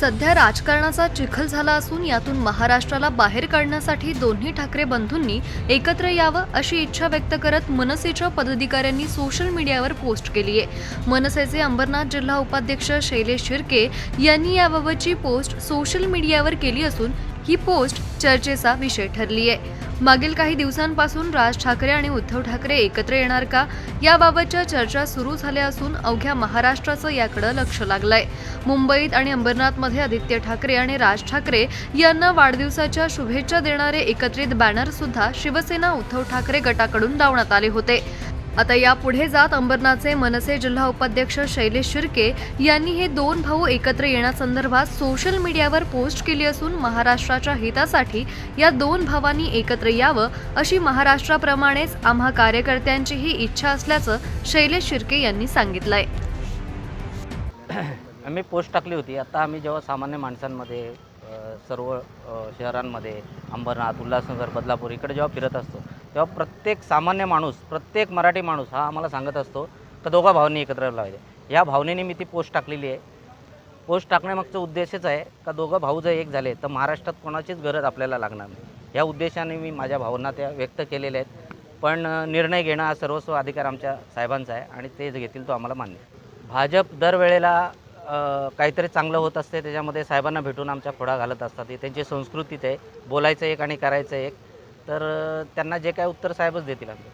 सध्या राजकारणाचा चिखल झाला असून यातून महाराष्ट्राला बाहेर काढण्यासाठी दोन्ही ठाकरे बंधूंनी एकत्र यावं अशी इच्छा व्यक्त करत मनसेच्या पदाधिकाऱ्यांनी सोशल मीडियावर पोस्ट केली आहे. मनसेचे अंबरनाथ जिल्हा उपाध्यक्ष शैलेश शिर्के यांनी याबाबतची पोस्ट सोशल मीडियावर केली असून ही पोस्ट चर्चेचा विषय ठरली आहे मागील काही दिवसांपासून राज ठाकरे आणि उद्धव ठाकरे एकत्र येणार का? याबाबतच्या चर्चा सुरू झाल्या असून अवघ्या महाराष्ट्राचं याकडे लक्ष लागलंय. मुंबईत आणि अंबरनाथमध्ये आदित्य ठाकरे आणि राज ठाकरे यांना वाढदिवसाच्या शुभेच्छा देणारे एकत्रित बॅनर सुद्धा शिवसेना उद्धव ठाकरे गटाकडून लावण्यात आले होते. आता यापुढे जात अंबरनाथचे मनसे जिल्हा उपाध्यक्ष शैलेश शिर्के यांनी हे दोन भाऊ एकत्र येण्यासंदर्भात सोशल मीडियावर पोस्ट केली असून महाराष्ट्राच्या हितासाठी या दोन भावांनी एकत्र यावं अशी महाराष्ट्राप्रमाणेच आम्हा कार्यकर्त्यांचीही इच्छा असल्याचं शैलेश शिर्के यांनी सांगितलंय. आम्ही पोस्ट टाकली होती. आता आम्ही जेव्हा सामान्य माणसांमध्ये सर्व शहरांमध्ये अंबरनाथ उल्हासनगर बदलापूर इकडे जेव्हा फिरत असतो तेव्हा प्रत्येक सामान्य माणूस प्रत्येक मराठी माणूस हा आम्हाला सांगत असतो का दोघा भावनी एकत्र लावायचे या भावनेने मी ती पोस्ट टाकलेली आहे. पोस्ट टाकण्यामागचा उद्देशच आहे का दोघं भाऊ जर एक झाले तर महाराष्ट्रात कोणाचीच गरज आपल्याला लागणार नाही. या उद्देशाने मी माझ्या भावना त्या व्यक्त केलेल्या आहेत. पण निर्णय घेणं हा सर्वस्व अधिकार आमच्या साहेबांचा आहे आणि तेच घेतील तो आम्हाला मान्य भाजप दरवेळेला काहीतरी चांगलं होत असते त्याच्यामध्ये साहेबांना भेटून आमच्या खोडा घालत असतात. ही त्यांची संस्कृती आहे. बोलायचं एक आणि करायचं एक. तर त्यांना जे काय उत्तर साहेबच देतील आमचे